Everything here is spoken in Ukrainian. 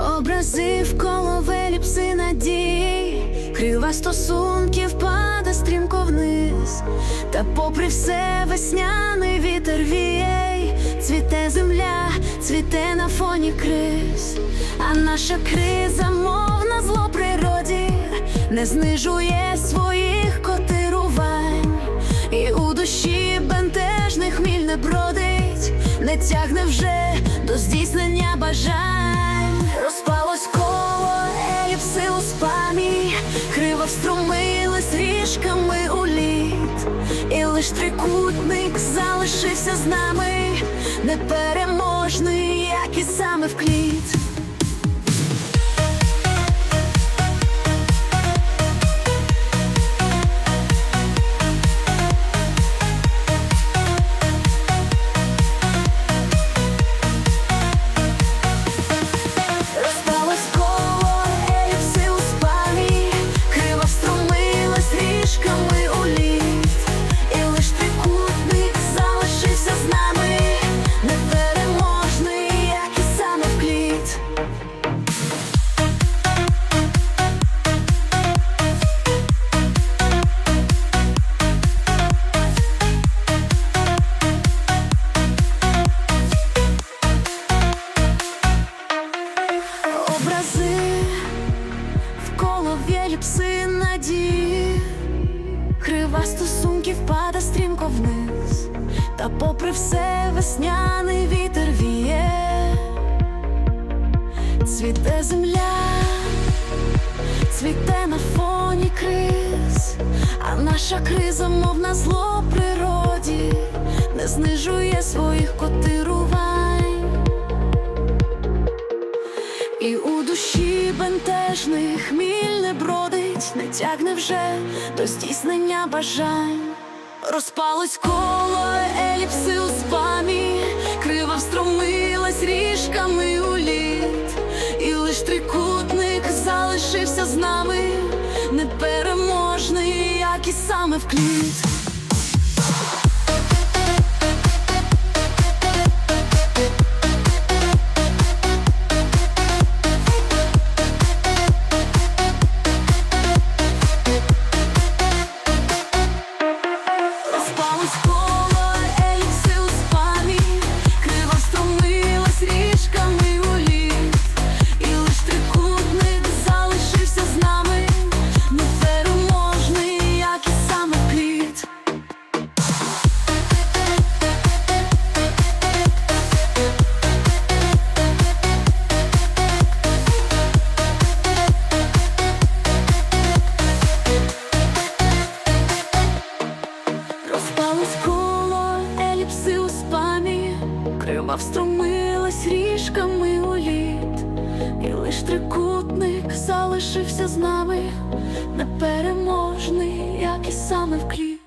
Образи вколо веліпси надій, крива стосунків пада стрімко вниз, та попри все весняний вітер віє, цвіте земля, цвіте на фоні криз, а наша криза, мов на зло природі, не знижує тягне вже до здійснення бажань. Розпалось коло еліпси у спамі, криво вструмилась ріжками у лід, і лиш трикутник залишився з нами, непереможний, як і саме вклід. Надії, крива стосунків пада стрімко вниз, та попри все весняний вітер віє, цвіте земля, цвіте на фоні криз, а наша криза, мов на зло природі, не знижує своїх котирувань. Душі бентежних хміль не бродить, не тягне вже до здійснення бажань. Розпалось коло еліпси у спамі, крива встромилась ріжками у лід, і лиш трикутник залишився з нами, непереможний, як і саме вклід. Розпалось коло еліпси у спамі, крива встромилась ріжками у лід, і лиш трикутник залишився з нами, непереможний, як і саме вклід.